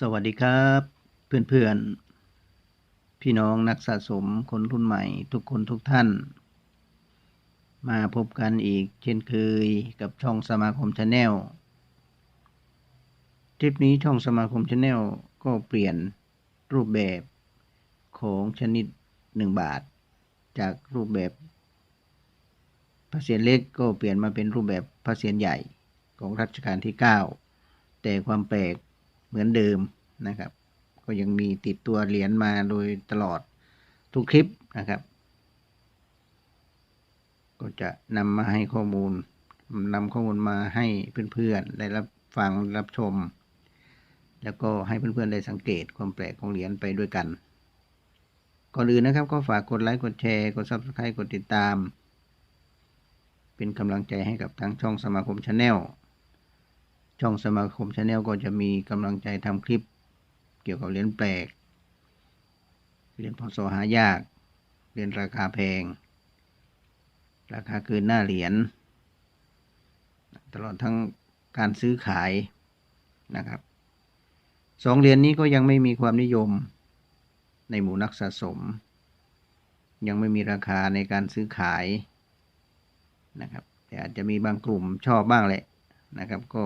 สวัสดีครับเพื่อนๆ พี่น้องนักสะสมคนรุ่นใหม่ทุกคนทุกท่าน มาพบกันอีกเช่นเคยกับช่องสมาคมชาแนลทริปนี้ช่องสมาคมชาแนลก็เปลี่ยนรูปแบบของชนิด 1 บาท จากรูปแบบพระเศียรเล็กก็เปลี่ยนมาเป็นรูปแบบพระเศียรใหญ่ของรัชกาลที่ 9 แต่ความแปลก เหมือนเดิมนะครับ ก็ยังมีติดตัวเหรียญมาโดยตลอดทุกคลิปนะครับ ก็จะนำมาให้ข้อมูลนำข้อมูลมาให้เพื่อนๆได้รับฟังรับชม แล้วก็ให้เพื่อนๆได้สังเกตความแปลกของเหรียญไปด้วยกันก่อนอื่นนะครับก็ฝากกดไลค์กดแชร์กด Subscribe กดติดตาม เป็นกำลังใจให้กับทางช่องสมาคมชาแนล ช่องสมาคมชาแนลก็จะมีกำลังใจทำคลิป เกี่ยวกับเหรียญแปลก เหรียญพศหายาก เหรียญราคาแพง ราคาเกินหน้าเหรียญ ตลอดทั้งการซื้อขายนะครับสองเหรียญนี้ก็ยังไม่มีความนิยมในหมู่นักสะสม ยังไม่มีราคาในการซื้อขายนะครับ แต่อาจจะมีบางกลุ่มชอบบ้างแหละนะครับก็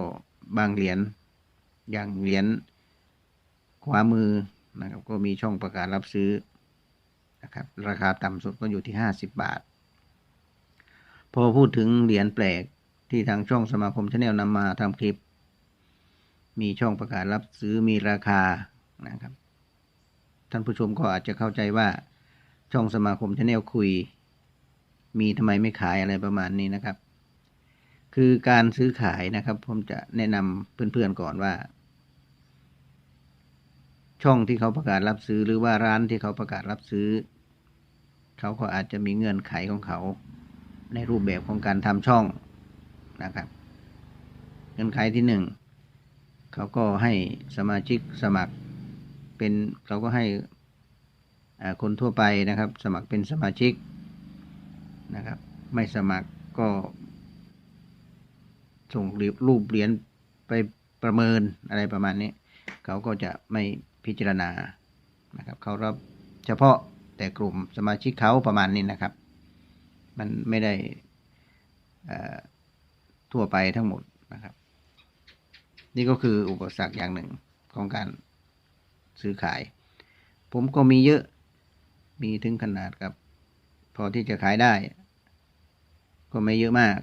บางเหรียญอย่างเหรียญขวามือนะครับ ก็มีช่องประกาศรับซื้อนะครับ ราคาต่ำสุดก็อยู่ที่ 50 บาท พอพูดถึงเหรียญแปลกที่ทางช่องสมาคมชาแนลนำมาทำคลิป มีช่องประกาศรับซื้อมีราคานะครับ ท่านผู้ชมก็อาจจะเข้าใจว่าช่องสมาคมชาแนลคุย มีทำไมไม่ขายอะไรประมาณนี้นะครับ คือการซื้อขายนะครับ ผมจะแนะนำเพื่อนๆก่อนว่า ช่องที่เขาประกาศรับซื้อหรือว่าร้านที่เขาประกาศรับซื้อ เขาก็อาจจะมีเงื่อนไขของเขา ในรูปแบบของการทำช่องนะครับ เงื่อนไขที่หนึ่งเขาก็ให้สมาชิกสมัครเป็นเขาก็ให้คนทั่วไปนะครับ สมัครเป็นสมาชิกนะครับ ไม่สมัครก็ ส่งรูปเหรียญไปประเมินอะไรประมาณนี้เขาก็จะไม่พิจารณานะครับเขารับเฉพาะแต่กลุ่มสมาชิกเขาประมาณนี้นะครับ มันไม่ได้ทั่วไปทั้งหมดนะครับ นี่ก็คืออุปสรรคอย่างหนึ่งของการซื้อขาย ผมก็มีเยอะมีถึงขนาดกับ พอที่จะขายได้ ก็ไม่เยอะมาก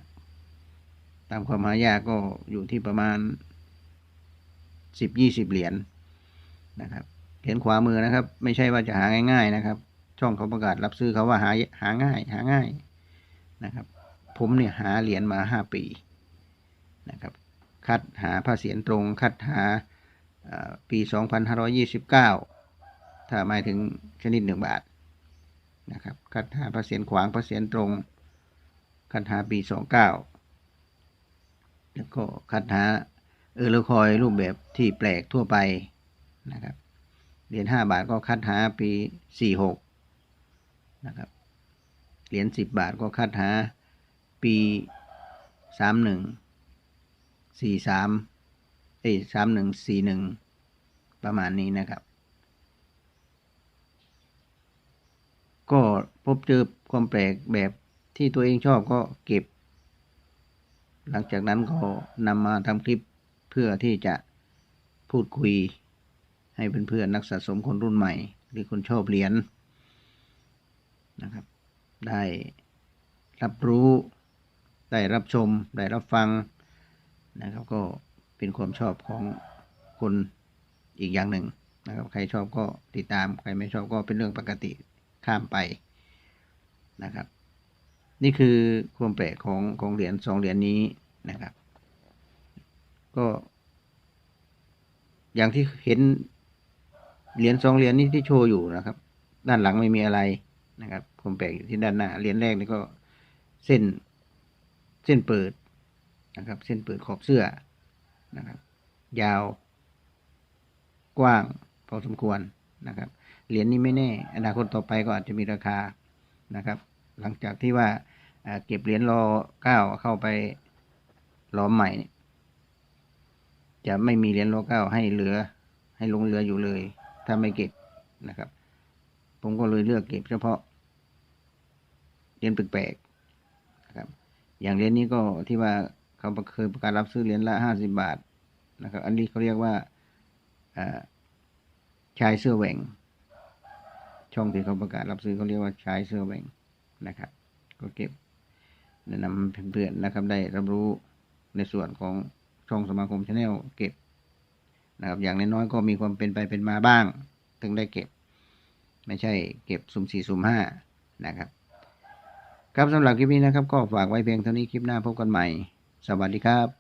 ตามความหายากก็อยู่ที่ประมาณสิบยี่สิบเหรียญนะครับ เหรียญขวามือนะครับ ไม่ใช่ว่าจะหาง่าย ๆ นะครับ ช่องเขาประกาศรับซื้อเขาว่าหาหาง่าย หาง่ายนะครับ ผมเนี่ยหาเหรียญมาห้าปีนะครับ คัดหาผ้าเสียนตรง คัดหาปี2529ถ้าหมายถึงชนิดหนึ่งบาทนะครับ คัดหาผ้าเสีขวางผ้าเสีตรง คัดหาปี29 แล้วก็คัดหาเออร์คอยรูปแบบที่แปลกทั่วไปนะครับเหรียญ5บาทก็คัดหาปี 46นะครับเหรียญ10 บาทก็คัดหาปี 31 43เอ้ย31 41 ประมาณนี้นะครับ ก็พบเจอความแปลกแบบที่ตัวเองชอบก็เก็บ หลังจากนั้นก็นำมาทำคลิปเพื่อที่จะพูดคุยให้เพื่อนๆนักสะสมคนรุ่นใหม่ หรือคนชอบเหรียญนะครับ ได้รับรู้ได้รับชม ได้รับฟังนะครับ ก็เป็นความชอบของคนอีกอย่างหนึ่งนะครับ ใครชอบก็ติดตาม ใครไม่ชอบก็เป็นเรื่องปกติข้ามไปนะครับ นี่คือความแปลกของของเหรียญสองเหรียญนี้นะครับ ก็ อย่างที่เห็นเหรียญสองเหรียญนี้ที่โชว์อยู่นะครับ ด้านหลังไม่มีอะไรนะครับความแปลกอยู่ที่ด้านหน้าเหรียญแรกนี่ก็เส้นเส้นเปิดนะครับ เส้นเปิดขอบเสื้อนะครับ ยาว กว้างพอสมควรนะครับเหรียญนี้ไม่แน่ อนาคตต่อไปก็อาจจะมีราคานะครับ หลังจากที่ว่าเก็บเหรียญรอเก้าเข้าไปล้อมใหม่ จะไม่มีเหรียญรอเก้าให้เหลือ ให้ลงเหลืออยู่เลย ถ้าไม่เก็บนะครับ ผมก็เลยเลือกเก็บเฉพาะเหรียญแปลกๆนะครับ อย่างเหรียญนี้ก็ที่ว่าเขาเคยประกาศรับซื้อเหรียญละห้าสิบาทนะครับ อันนี้เขาเรียกว่าอ่าชายเสื้อแหว่งช่องที่เขาประกาศรับซื้อเขาเรียกว่าชายเสื้อแหว่ง นะครับ ก็เก็บแนะนำเพื่อนๆนะครับ ได้รับรู้ในส่วนของช่องสมาคมชาแนลเก็บนะครับอย่างน้อยๆก็มีความเป็นไปเป็นมาบ้าง ถึงได้เก็บ ไม่ใช่เก็บสุ่มสี่สุ่มห้านะครับครับสำหรับคลิปนี้นะครับ ก็ฝากไว้เพียงเท่านี้คลิปหน้าพบกันใหม่ สวัสดีครับ